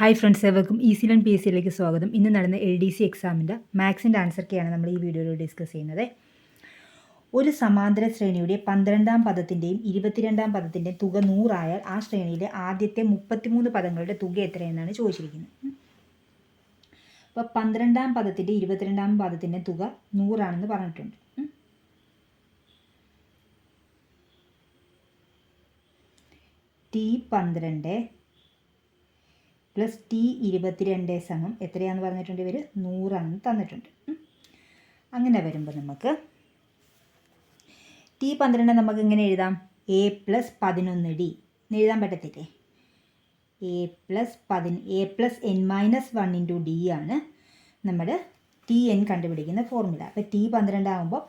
Hi friends ഏവർക്കും easy learn P S സിയിലേക്ക് സ്വാഗതം ഇന്ന് നടന്ന എൽ ഡി സി എക്സാമിന്റെ മാത്സിന്റെ ആൻസർക്കെയാണ് നമ്മൾ ഈ വീഡിയോയിൽ ഡിസ്കസ് ചെയ്യുന്നത് ഒരു സമാന്തര ശ്രേണിയുടെ പന്ത്രണ്ടാം പദത്തിന്റെയും ഇരുപത്തിരണ്ടാം പദത്തിന്റെയും തുക നൂറായാൽ ആ ശ്രേണിയിലെ ആദ്യത്തെ മുപ്പത്തിമൂന്ന് പദങ്ങളുടെ തുക എത്രയെന്നാണ് ചോദിച്ചിരിക്കുന്നത്. അപ്പോൾ പന്ത്രണ്ടാം പദത്തിന്റെ ഇരുപത്തിരണ്ടാം പദത്തിന്റെ തുക നൂറാണെന്ന് പറഞ്ഞിട്ടുണ്ട്. ടി പന്ത്രണ്ട് പ്ലസ് ടി ഇരുപത്തിരണ്ട് സമം എത്രയാണെന്ന് പറഞ്ഞിട്ടുണ്ട് ഇവർ നൂറാണെന്ന് തന്നിട്ടുണ്ട്. അങ്ങനെ വരുമ്പോൾ നമുക്ക് ടി പന്ത്രണ്ട് നമുക്ക് ഇങ്ങനെ എഴുതാം? എ പ്ലസ് പതിനൊന്ന് ഡി. എഴുതാൻ പറ്റത്തില്ലേ? എ പ്ലസ് പതിന A plus N minus one into D ആണ് നമ്മുടെ ടി എൻ കണ്ടുപിടിക്കുന്ന ഫോർമുല. അപ്പോൾ ടി പന്ത്രണ്ട് ആകുമ്പോൾ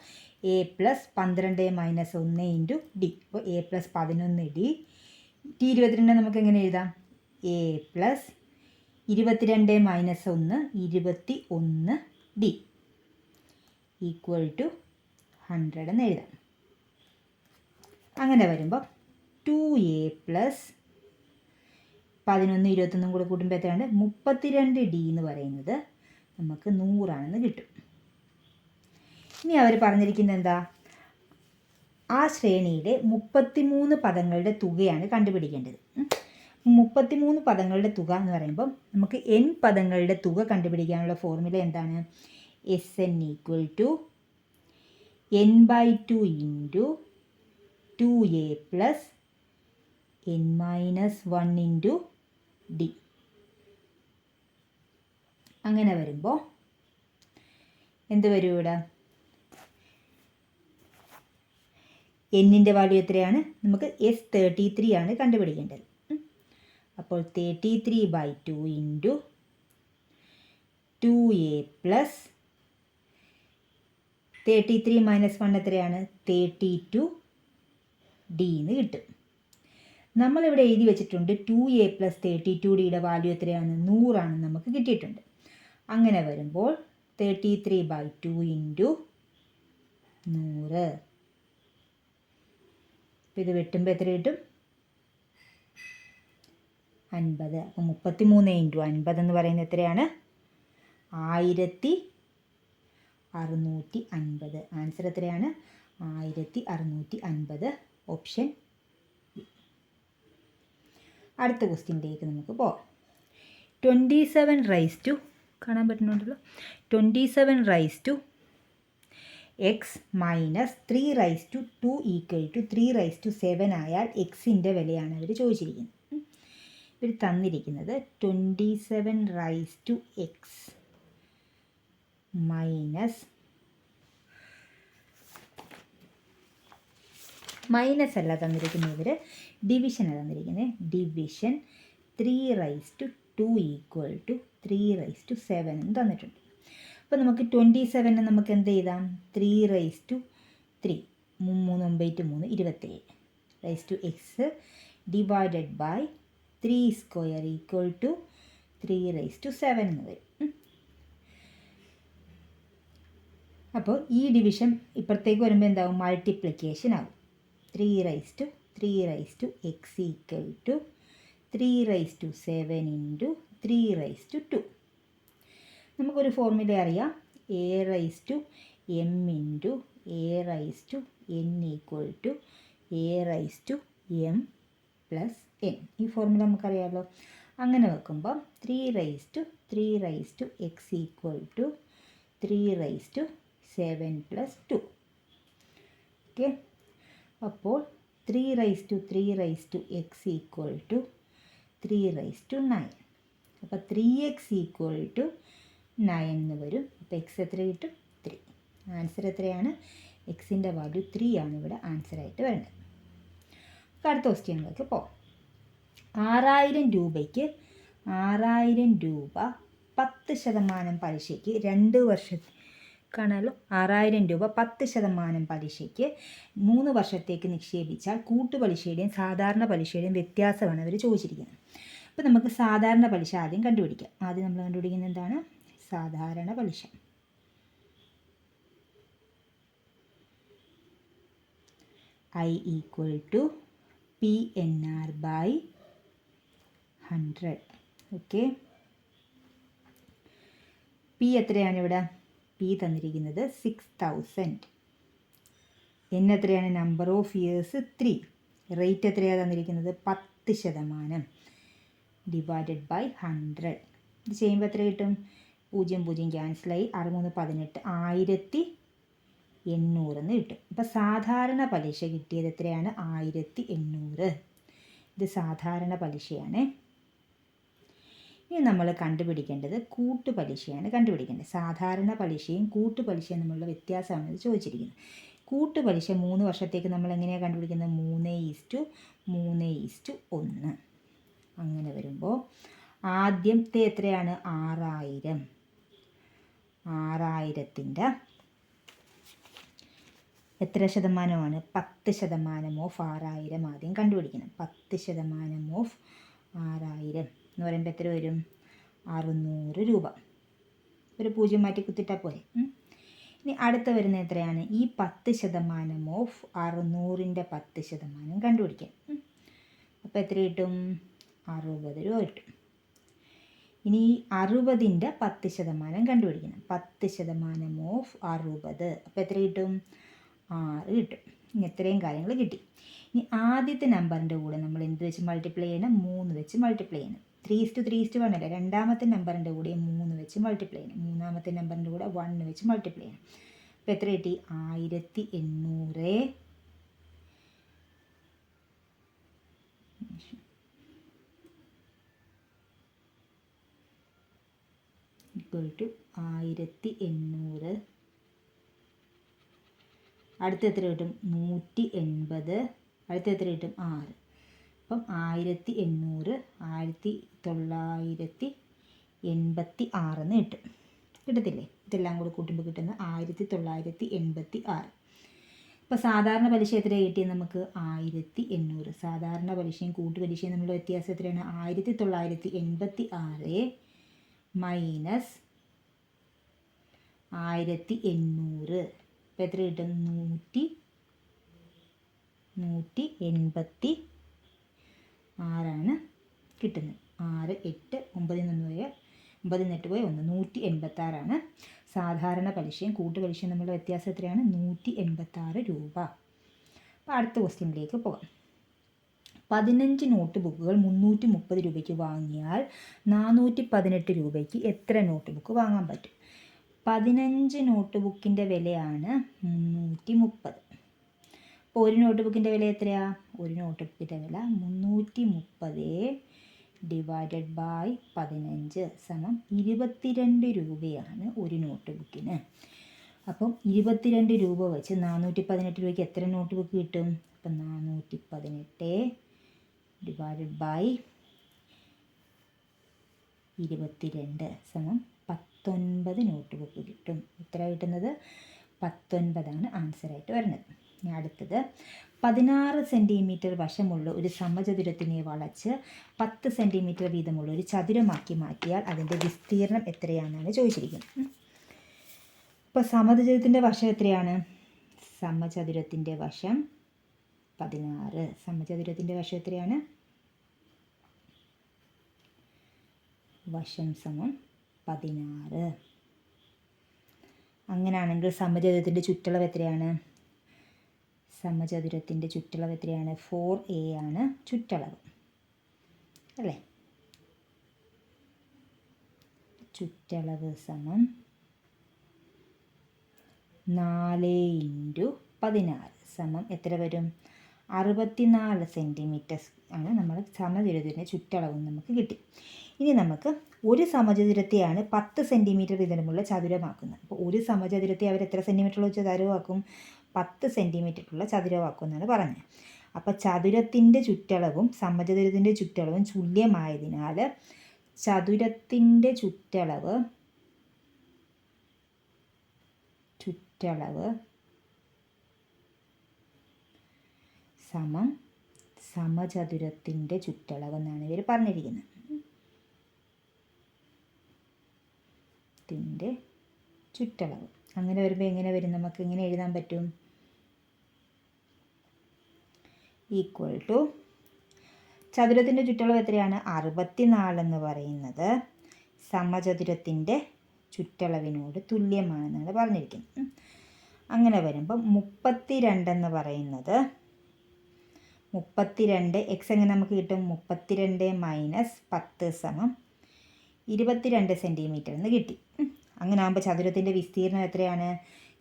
എ പ്ലസ് പന്ത്രണ്ട് മൈനസ് ഒന്ന് ഇന്റു ഡി. അപ്പോൾ എ പ്ലസ് പതിനൊന്ന് ഡി. ടി ഇരുപത്തിരണ്ട് നമുക്ക് എങ്ങനെ എഴുതാം? എ പ്ലസ് ഇരുപത്തിരണ്ട് മൈനസ് ഒന്ന് ഇരുപത്തി ഒന്ന് ഡി ഈക്വൽ ടു ഹൺഡ്രഡ് എന്ന് എഴുതാം. അങ്ങനെ വരുമ്പോൾ ടു എ പ്ലസ് പതിനൊന്ന് ഇരുപത്തൊന്നും കൂടെ കൂട്ടുമ്പോൾ എത്രയാണ്? മുപ്പത്തിരണ്ട് ഡി എന്ന് പറയുന്നത് നമുക്ക് നൂറാണെന്ന് കിട്ടും. ഇനി അവർ പറഞ്ഞിരിക്കുന്നത് എന്താ? ആ ശ്രേണിയിലെ മുപ്പത്തിമൂന്ന് പദങ്ങളുടെ തുകയാണ് കണ്ടുപിടിക്കേണ്ടത്. മുപ്പത്തിമൂന്ന് പദങ്ങളുടെ തുക എന്ന് പറയുമ്പോൾ നമുക്ക് എൻ പദങ്ങളുടെ തുക കണ്ടുപിടിക്കാനുള്ള ഫോർമുല എന്താണ്? S N equal to N by two into two A plus N minus one into D അങ്ങനെ വരുമ്പോൾ എന്ത് വരും ഇവിടെ? എന്നിന്റെ വാല്യൂ എത്രയാണ്? നമുക്ക് എസ് തേർട്ടി ത്രീ ആണ് കണ്ടുപിടിക്കേണ്ടത്. അപ്പോൾ thirty three by two into two A plus thirty three minus one എത്രയാണ്? തേർട്ടി ടു ഡി എന്ന് കിട്ടും. നമ്മളിവിടെ എഴുതി വെച്ചിട്ടുണ്ട് two A plus thirty two ഡിയുടെ വാല്യൂ എത്രയാണ്? നൂറാണ് നമുക്ക് കിട്ടിയിട്ടുണ്ട്. അങ്ങനെ വരുമ്പോൾ thirty three by two into നൂറ് ഇത് വെട്ടുമ്പോൾ എത്ര കിട്ടും? അൻപത്. അപ്പോൾ മുപ്പത്തി മൂന്ന് ഇന്റു അൻപത് എന്ന് പറയുന്നത് എത്രയാണ്? ആയിരത്തി അറുന്നൂറ്റി അൻപത് ആൻസർ എത്രയാണ്? ആയിരത്തി അറുന്നൂറ്റി അൻപത് ഓപ്ഷൻ. അടുത്ത ക്വസ്റ്റ്യനിലേക്ക് നമുക്ക് പോകാം ട്വന്റി സെവൻ റൈസ് ടു. കാണാൻ പറ്റുന്നുണ്ടല്ലോ. Twenty seven raise to. X minus three raise to two equal to three raise to seven ആയാൽ എക്സിന്റെ വിലയാണ് അവർ ചോദിച്ചിരിക്കുന്നത്. ഇവർ തന്നിരിക്കുന്നത് twenty seven raise to X minus minus അല്ല തന്നിരിക്കുന്നത് ഇവർ ഡിവിഷനാണ് തന്നിരിക്കുന്നത്. Division three raise to two equal to three raise to seven എന്ന് തന്നിട്ടുണ്ട്. അപ്പോൾ നമുക്ക് ട്വന്റി സെവനെ നമുക്ക് എന്ത് ചെയ്താം ത്രീ റൈസ് ടു ത്രീ മൂന്ന് ഒമ്പത് മൂന്ന് ഇരുപത്തേഴ്. Raise to x divided by three square equal to three raise two seven എന്ന് വരും. അപ്പോൾ ഈ ഡിവിഷൻ ഇപ്പുറത്തേക്ക് വരുമ്പോൾ എന്താവും? മൾട്ടിപ്ലിക്കേഷൻ ആവും. Three raise to three raise to x equal to three raise to seven into three raise to two നമുക്കൊരു formula അറിയാം. A raise to m into a raise to n equal to a raise to m plus n ഈ formula നമുക്കറിയാമല്ലോ അങ്ങനെ വെക്കുമ്പോൾ three raise to three raise to x equal to three raise to seven plus two okay അപ്പോൾ three raise to three raise to x equal to three raise to nine അപ്പോൾ three x equal to nine എന്ന് വരും. അപ്പോൾ X എത്ര കിട്ടും three answer എത്രയാണ് എക്സിന്റെ value three ആണ്. ഇവിടെ ആൻസറായിട്ട് വരേണ്ടത്. അടുത്ത ക്വസ്റ്റ്യനിലേക്ക് പോകാം ആറായിരം രൂപയ്ക്ക് ആറായിരം രൂപ പത്ത് ശതമാനം പലിശയ്ക്ക് രണ്ട് വർഷ കാണാമല്ലോ ആറായിരം രൂപ പത്ത് ശതമാനം പലിശയ്ക്ക് മൂന്ന് വർഷത്തേക്ക് നിക്ഷേപിച്ചാൽ കൂട്ടുപലിശയുടെയും സാധാരണ പലിശയുടെയും വ്യത്യാസമാണ് അവർ ചോദിച്ചിരിക്കുന്നത്. അപ്പോൾ നമുക്ക് സാധാരണ പലിശ ആദ്യം കണ്ടുപിടിക്കാം. ആദ്യം നമ്മൾ കണ്ടുപിടിക്കുന്നത് എന്താണ്? സാധാരണ പലിശ. I equal to P N R by hundred okay P എത്രയാണ് ഇവിടെ? പി തന്നിരിക്കുന്നത് സിക്സ് തൗസൻഡ് എൻ എത്രയാണ്? Number of years three rate എത്രയാണ് തന്നിരിക്കുന്നത്? പത്ത് ശതമാനം. ഡിവൈഡഡ് ബൈ ഹൺഡ്രഡ് ഇത് ചെയ്യുമ്പോൾ എത്ര കിട്ടും? പൂജ്യം പൂജ്യം ക്യാൻസലായി അറുന്നൂറ് പതിനെട്ട്. ആയിരത്തി എണ്ണൂറെന്ന് കിട്ടും. അപ്പോൾ സാധാരണ പലിശ കിട്ടിയത് എത്രയാണ്? ആയിരത്തി എണ്ണൂറ്. ഇത് സാധാരണ പലിശയാണ്. ഇനി നമ്മൾ കണ്ടുപിടിക്കേണ്ടത് കൂട്ടു പലിശയാണ് കണ്ടുപിടിക്കേണ്ടത്. സാധാരണ പലിശയും കൂട്ടുപലിശയും തമ്മിലുള്ള വ്യത്യാസമാണ് ഇത് ചോദിച്ചിരിക്കുന്നത്. കൂട്ടുപലിശ മൂന്ന് വർഷത്തേക്ക് നമ്മൾ എങ്ങനെയാണ് കണ്ടുപിടിക്കുന്നത്? മൂന്ന് ഈസ്റ്റു മൂന്ന് ഈസ്റ്റു ഒന്ന്. അങ്ങനെ വരുമ്പോൾ ആദ്യത്തെ എത്രയാണ്? ആറായിരം. ആറായിരത്തിന്റെ എത്ര ശതമാനമാണ്? പത്ത് ശതമാനം ഓഫ് ആറായിരം ആദ്യം കണ്ടുപിടിക്കണം. പത്ത് ശതമാനം ഓഫ് ആറായിരം എന്ന് പറയുമ്പോൾ എത്ര വരും? അറുന്നൂറ് രൂപ. ഒരു പൂജ്യം മാറ്റി കുത്തിട്ടാൽ പോലെ ഇനി അടുത്ത വരുന്ന എത്രയാണ്? ഈ പത്ത് ശതമാനം ഓഫ് അറുന്നൂറിന്റെ പത്ത് ശതമാനം കണ്ടുപിടിക്കാം. അപ്പോൾ എത്ര കിട്ടും? അറുപത് രൂപ കിട്ടും. ഇനി ഈ അറുപതിന്റെ പത്ത് ശതമാനം കണ്ടുപിടിക്കണം. പത്ത് ശതമാനം ഓഫ് അറുപത്. അപ്പോൾ എത്ര കിട്ടും? ആറ് കിട്ടും. ഇനി ഇത്രയും കാര്യങ്ങൾ കിട്ടി. ഇനി ആദ്യത്തെ നമ്പറിന്റെ കൂടെ നമ്മൾ എന്ത് വെച്ച് മൾട്ടിപ്ലൈ ചെയ്യണം? മൂന്ന് വെച്ച് മൾട്ടിപ്ലൈ ചെയ്യണം. Three is to three is to one അല്ല? രണ്ടാമത്തെ നമ്പറിന്റെ കൂടെ മൂന്ന് വെച്ച് മൾട്ടിപ്ലൈ ചെയ്യണം. മൂന്നാമത്തെ നമ്പറിന്റെ കൂടെ വൺ വെച്ച് മൾട്ടിപ്ലൈ ചെയ്യണം. അപ്പോൾ എത്ര കിട്ടി? ആയിരത്തി എണ്ണൂറ്. ടു ആയിരത്തി എണ്ണൂറ്. അടുത്ത എത്ര കിട്ടും? നൂറ്റി എൺപത്. അടുത്ത എത്ര കിട്ടും? ആറ്. അപ്പം ആയിരത്തി എണ്ണൂറ് ആയിരത്തി തൊള്ളായിരത്തി എൺപത്തി ആറെന്ന് കിട്ടും. കിട്ടത്തില്ലേ? ഇതെല്ലാം കൂടി കൂട്ടുമ്പോൾ കിട്ടുന്ന ആയിരത്തി തൊള്ളായിരത്തി എൺപത്തി ആറ്. ഇപ്പോൾ സാധാരണ പലിശ എത്ര കിട്ടിയത് നമുക്ക്? ആയിരത്തി എണ്ണൂറ്. സാധാരണ പലിശയും കൂട്ടുപലിശയും തമ്മിലുള്ള വ്യത്യാസം എത്രയാണ്? ആയിരത്തി തൊള്ളായിരത്തി എൺപത്തി ആറ് മൈനസ് ആയിരത്തി എണ്ണൂറ്. എത്ര കിട്ടും നൂറ്റി നൂറ്റി എൺപത്തി ആറാണ് കിട്ടുന്നത് ആറ് എട്ട് ഒമ്പതിൽ നിന്ന് പോയ ഒമ്പതിൽ നിന്ന് എട്ട് പോയ ഒന്ന്. നൂറ്റി എൺപത്താറാണ്. സാധാരണ പലിശയും കൂട്ടുപലിശയും തമ്മിലുള്ള വ്യത്യാസം എത്രയാണ്? നൂറ്റി എൺപത്താറ് രൂപ. അപ്പോൾ അടുത്ത ക്വസ്റ്റ്യനിലേക്ക് പോകാം. പതിനഞ്ച് നോട്ട് ബുക്കുകൾ മുന്നൂറ്റി മുപ്പത് രൂപയ്ക്ക് വാങ്ങിയാൽ നാനൂറ്റി പതിനെട്ട് രൂപയ്ക്ക് എത്ര നോട്ട് ബുക്ക് വാങ്ങാൻ പറ്റും? പതിനഞ്ച് നോട്ട് ബുക്കിന്റെ വിലയാണ് മുന്നൂറ്റി മുപ്പത് അപ്പോൾ ഒരു നോട്ട് ബുക്കിന്റെ വില എത്രയാ? ഒരു നോട്ട് ബുക്കിന്റെ വില മുന്നൂറ്റി മുപ്പത് ഡിവൈഡഡ് ബൈ പതിനഞ്ച് സമം ഇരുപത്തിരണ്ട് രൂപയാണ് ഒരു നോട്ട് ബുക്കിന് അപ്പം ഇരുപത്തിരണ്ട് രൂപ വെച്ച് നാനൂറ്റി പതിനെട്ട് രൂപയ്ക്ക് എത്ര നോട്ട് ബുക്ക് കിട്ടും? അപ്പം നാനൂറ്റി പതിനെട്ട് ഡിവൈഡഡ് ബൈ ഇരുപത്തിരണ്ട് സമം പത്തൊൻപത് നോട്ട് ബുക്ക് കിട്ടും. ഉത്തരം കിട്ടുന്നത്? പത്തൊൻപതാണ് ആൻസറായിട്ട് വരുന്നത്. ഇനി അടുത്തത്. പതിനാറ് സെന്റിമീറ്റർ വശമുള്ള ഒരു സമചതുരത്തിനെ വളച്ച് പത്ത് സെന്റിമീറ്റർ വീതമുള്ള ഒരു ചതുരമാക്കി മാറ്റിയാൽ അതിന്റെ വിസ്തീർണം എത്രയാണെന്നാണ് ചോദിച്ചിരിക്കുന്നത്. ഇപ്പോൾ സമചതുരത്തിന്റെ വശം എത്രയാണ്? സമചതുരത്തിന്റെ വശം പതിനാറ്. സമചതുരത്തിന്റെ വശം എത്രയാണ്? വശം സമം പതിനാറ്. അങ്ങനെയാണെങ്കിൽ സമചതുരത്തിന്റെ ചുറ്റളവ് എത്രയാണ്? സമചതുരത്തിന്റെ ചുറ്റളവ് എത്രയാണ്? ഫോർ എ ആണ് ചുറ്റളവ്. അല്ലേ? ചുറ്റളവ് സമം നാല് ഇന്റു പതിനാറ് സമം എത്ര വരും? അറുപത്തിനാല് സെന്റിമീറ്റർ ആണ് നമ്മൾ സമചതുരത്തിന്റെ ചുറ്റളവ് നമുക്ക് കിട്ടി. ഇനി നമുക്ക് ഒരു സമചതുരത്തെയാണ് പത്ത് സെന്റിമീറ്റർ വീതമുള്ള ചതുരമാക്കുന്നത്. അപ്പോൾ ഒരു സമചതുരത്തെ അവർ എത്ര സെന്റിമീറ്ററുള്ള ചതുരമാക്കും? പത്ത് സെന്റിമീറ്ററുള്ള ചതുരമാക്കും എന്നാണ് പറഞ്ഞത്. അപ്പോൾ ചതുരത്തിന്റെ ചുറ്റളവും സമചതുരത്തിന്റെ ചുറ്റളവും തുല്യമായതിനാൽ ചതുരത്തിന്റെ ചുറ്റളവ് ചുറ്റളവ് സമം സമചതുരത്തിന്റെ ചുറ്റളവ് എന്നാണ് ഇവർ പറഞ്ഞിരിക്കുന്നത്. ത്തിന്റെ ചുറ്റളവ്. അങ്ങനെ വരുമ്പോൾ എങ്ങനെ വരും? നമുക്ക് എങ്ങനെ എഴുതാൻ പറ്റും? ഈക്വൽ ടു ചതുരത്തിന്റെ ചുറ്റളവ് എത്രയാണ്? അറുപത്തിനാലെന്ന് പറയുന്നത് സമചതുരത്തിന്റെ ചുറ്റളവിനോട് തുല്യമാണെന്നാണ് പറഞ്ഞിരിക്കുന്നത്. അങ്ങനെ വരുമ്പോൾ മുപ്പത്തി രണ്ടെന്ന് പറയുന്നത് മുപ്പത്തിരണ്ട് എക്സ് എങ്ങനെ നമുക്ക് കിട്ടും? മുപ്പത്തിരണ്ട് മൈനസ് പത്ത് സമം ഇരുപത്തിരണ്ട് സെന്റിമീറ്റർ എന്ന് കിട്ടി. അങ്ങനെ ആകുമ്പോൾ ചതുരത്തിന്റെ വിസ്തീർണം എത്രയാണ്?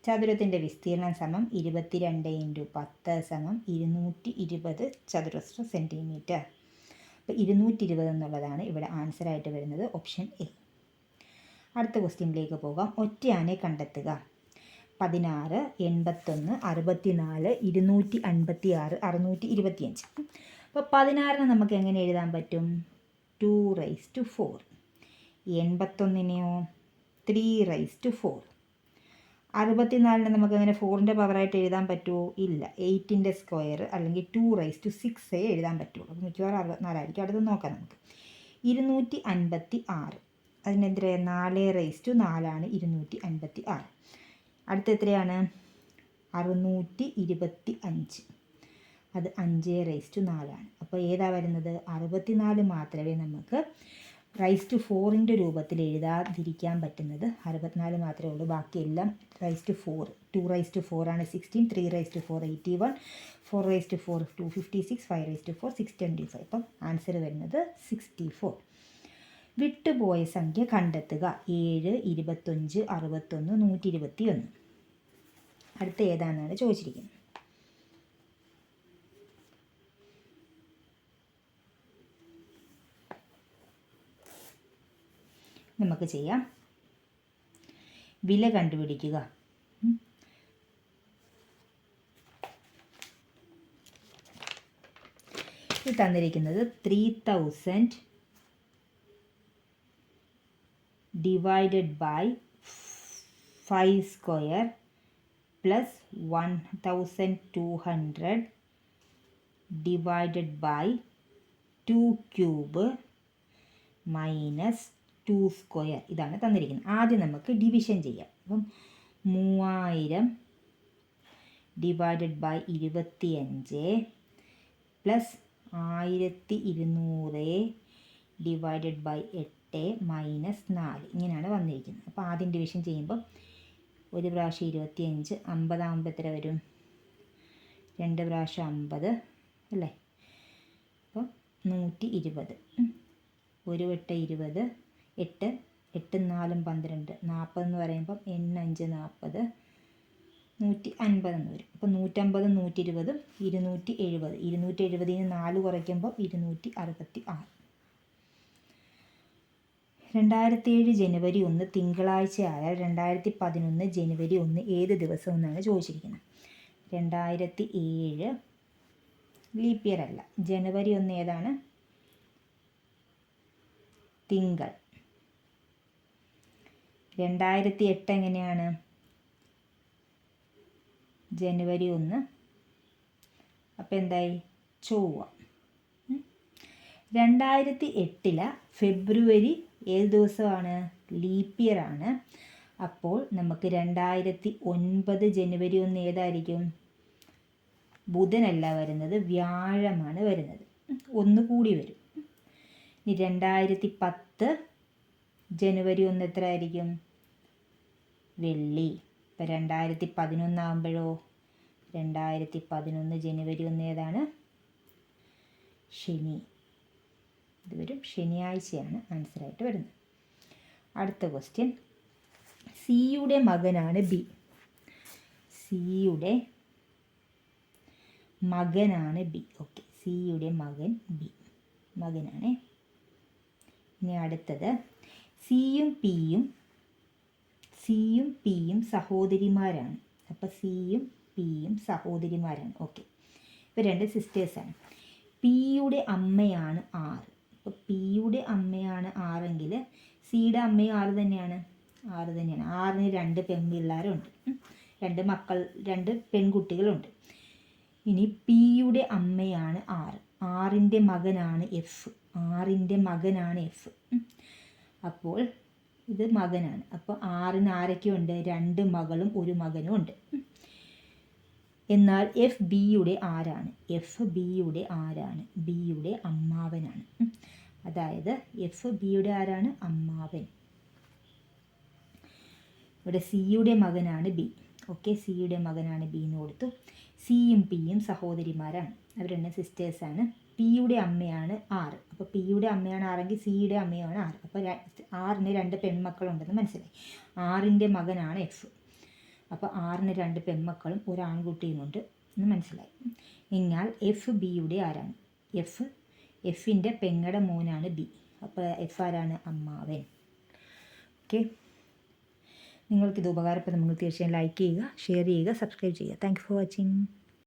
ചതുരത്തിന്റെ വിസ്തീർണം സമം ഇരുപത്തിരണ്ട് ഇന്റു പത്ത് സമം ഇരുന്നൂറ്റി ഇരുപത് ചതുരശ്ര സെന്റിമീറ്റർ അപ്പോൾ ഇരുന്നൂറ്റി ഇരുപത് എന്നുള്ളതാണ് ഇവിടെ ആൻസറായിട്ട് വരുന്നത് ഓപ്ഷൻ എ അടുത്ത ക്വസ്റ്റ്യനിലേക്ക് പോകാം. ഒറ്റയാനെ കണ്ടെത്തുക. പതിനാറ് എൺപത്തൊന്ന് അറുപത്തിനാല് ഇരുന്നൂറ്റി അൻപത്തി ആറ് അറുന്നൂറ്റി ഇരുപത്തിയഞ്ച് അപ്പോൾ പതിനാറിന് നമുക്ക് എങ്ങനെ എഴുതാൻ പറ്റും? ടു റൈസ് ടു ഫോർ എൺപത്തൊന്നിനെയോ? ത്രീ റൈസ് ടു ഫോർ അറുപത്തിനാലിന് നമുക്ക് അങ്ങനെ ഫോറിന്റെ പവറായിട്ട് എഴുതാൻ പറ്റുമോ ഇല്ല. എയ്റ്റിന്റെ സ്ക്വയർ അല്ലെങ്കിൽ ടു റൈസ് ടു സിക്സേ എഴുതാൻ പറ്റുള്ളൂ. അപ്പോൾ മിക്കവാറും അറുപത്തിനാലായിരിക്കും. അടുത്ത് നോക്കാം നമുക്ക്. ഇരുന്നൂറ്റി അൻപത്തി ആറ് അതിനെതിരെ നാല് റൈസ് ടു നാലാണ് ഇരുന്നൂറ്റി അൻപത്തി ആറ് അടുത്ത എത്രയാണ്? അറുന്നൂറ്റി ഇരുപത്തി അഞ്ച് അത് അഞ്ച് റൈസ് ടു നാലാണ്. അപ്പോൾ ഏതാ വരുന്നത്? അറുപത്തിനാല് മാത്രമേ നമുക്ക് റൈസ് ടു ഫോറിന്റെ രൂപത്തിൽ എഴുതാതിരിക്കാൻ പറ്റുന്നത് അറുപത്തിനാല് മാത്രമേ ഉള്ളൂ ബാക്കിയെല്ലാം raise to four. Two raise to four ആണ് sixteen three raise to four eighty one four raise to four two fifty six five raise to four six twenty five. അപ്പം ആൻസർ വരുന്നത് സിക്സ്റ്റി ഫോർ. വിട്ടുപോയ സംഖ്യ കണ്ടെത്തുക. ഏഴ് ഇരുപത്തഞ്ച് അറുപത്തൊന്ന് നൂറ്റി ഇരുപത്തി ഒന്ന് അടുത്ത ഏതാണെന്നാണ് ചോദിച്ചിരിക്കുന്നത്. നമുക്ക് ചെയ്യാം. വില കണ്ടുപിടിക്കുക. ഇത് തന്നിരിക്കുന്നത് three thousand divided by five square plus one thousand two hundred divided by two cube minus two square ഇതാണ് തന്നിരിക്കുന്നത്. ആദ്യം നമുക്ക് ഡിവിഷൻ ചെയ്യാം. അപ്പം മൂവായിരം ഡിവൈഡഡ് ബൈ ഇരുപത്തിയഞ്ച് പ്ലസ് ആയിരത്തി ഇരുന്നൂറ് ഡിവൈഡഡ് ബൈ എട്ട് മൈനസ് നാല്. ഇങ്ങനെയാണ് വന്നിരിക്കുന്നത്. അപ്പോൾ ആദ്യം ഡിവിഷൻ ചെയ്യുമ്പോൾ ഒരു പ്രാവശ്യം ഇരുപത്തിയഞ്ച് അമ്പതാകുമ്പോൾ എത്ര വരും? രണ്ട് പ്രാവശ്യം അമ്പത് അല്ലേ? അപ്പോൾ നൂറ്റി ഇരുപത്. ഒരു വട്ടം ഇരുപത് എട്ട് എട്ട് നാലും പന്ത്രണ്ട് നാൽപ്പത് എന്ന് പറയുമ്പം എണ്ണഞ്ച് നാൽപ്പത് നൂറ്റി അൻപത് എന്ന് വരും. അപ്പോൾ നൂറ്റമ്പതും നൂറ്റി ഇരുപതും ഇരുന്നൂറ്റി എഴുപത്. ഇരുന്നൂറ്റി എഴുപതിന് നാല് കുറയ്ക്കുമ്പോൾ ഇരുന്നൂറ്റി അറുപത്തി ആറ്. രണ്ടായിരത്തി ഏഴ് ജനുവരി ഒന്ന് തിങ്കളാഴ്ച ആയ രണ്ടായിരത്തി പതിനൊന്ന് ജനുവരി ഒന്ന് ഏത് ദിവസം എന്നാണ് ചോദിച്ചിരിക്കുന്നത്? രണ്ടായിരത്തി ഏഴ് ലീപ്പ് അല്ല. ജനുവരി ഒന്ന് ഏതാണ്? തിങ്കൾ. രണ്ടായിരത്തി എട്ട് എങ്ങനെയാണ്? ജനുവരി ഒന്ന്. അപ്പം എന്തായി? ചൊവ്വ. രണ്ടായിരത്തി എട്ടിലെ ഫെബ്രുവരി ഏത് ദിവസമാണ്? ലീപ്പ് ഇയർ ആണ് അപ്പോൾ നമുക്ക് രണ്ടായിരത്തി ഒൻപത് ജനുവരി ഒന്ന് ഏതായിരിക്കും? ബുധനല്ല വരുന്നത് വ്യാഴമാണ് വരുന്നത്. ഒന്ന് കൂടി വരും. ഇനി രണ്ടായിരത്തി പത്ത് ജനുവരി ഒന്ന് എത്ര ആയിരിക്കും വെള്ളി. ഇപ്പം രണ്ടായിരത്തി പതിനൊന്നാകുമ്പോഴോ രണ്ടായിരത്തി പതിനൊന്ന് ജനുവരി ഒന്ന് ഏതാണ്? ശനി. ഇത് വരും ശനിയാഴ്ചയാണ് ആൻസറായിട്ട് വരുന്നത്. അടുത്ത ക്വസ്റ്റ്യൻ സിയുടെ മകനാണ് ബി. സിയുടെ മകനാണ് ബി. ഓക്കെ. സിയുടെ മകൻ ബി. മകനാണേ. ഇനി അടുത്തത്. സിയും പിയും സിയും പിയും സഹോദരിമാരാണ്. അപ്പോൾ സിയും പിയും സഹോദരിമാരാണ്. ഓക്കെ ഇവർ രണ്ട് സിസ്റ്റേഴ്സാണ് പിയുടെ അമ്മയാണ് ആറ്. അപ്പോൾ പിയുടെ അമ്മയാണ് ആറെങ്കിൽ സിയുടെ അമ്മയും ആറ് തന്നെയാണ്. ആറ് തന്നെയാണ്. ആറിന് രണ്ട് പെൺപിള്ളേരുണ്ട്. രണ്ട് മക്കൾ രണ്ട് പെൺകുട്ടികളുണ്ട്. ഇനി പിയുടെ അമ്മയാണ് ആറ്. ആറിന്റെ മകനാണ് എഫ്. ആറിന്റെ മകനാണ് എഫ്. അപ്പോൾ ഇത് മകനാണ്. അപ്പോൾ ആറിന് ആരൊക്കെയുണ്ട്? രണ്ട് മകളും ഒരു മകനും ഉണ്ട്. എന്നാൽ എഫ് ബിയുടെ ആരാണ്? എഫ് ബിയുടെ ആരാണ്? ബിയുടെ അമ്മാവനാണ്. അതായത് എഫ് ബിയുടെ ആരാണ്? അമ്മാവൻ. ഇവിടെ സിയുടെ മകനാണ് ബി ഓക്കെ സിയുടെ മകനാണ് ബി എന്ന് കൊടുത്തു. സിയും പിയും സഹോദരിമാരാണ്. അവർ രണ്ട് സിസ്റ്റേഴ്സാണ് പിയുടെ അമ്മയാണ് ആറ്. അപ്പോൾ പിയുടെ അമ്മയാണ് ആറെങ്കിൽ സിയുടെ അമ്മയാണ് ആറ്. അപ്പോൾ ആറിന് രണ്ട് പെൺമക്കളുണ്ടെന്ന് മനസ്സിലായി. ആറിന്റെ മകനാണ് എഫ്. അപ്പോൾ ആറിന് രണ്ട് പെൺമക്കളും ഒരു ആൺകുട്ടിയുമുണ്ട് എന്ന് മനസ്സിലായി. എന്നാൽ എഫ് ബിയുടെ ആരാണ്? എഫ് എഫിന്റെ പെങ്ങടെ മോനാണ് ബി. അപ്പോൾ എഫ് ആരാണ്? അമ്മാവൻ. ഓക്കെ? നിങ്ങൾക്കിത് ഉപകാരപ്പെടും നിങ്ങൾ തീർച്ചയായും ലൈക്ക് ചെയ്യുക ഷെയർ ചെയ്യുക സബ്സ്ക്രൈബ് ചെയ്യുക. Thank for watching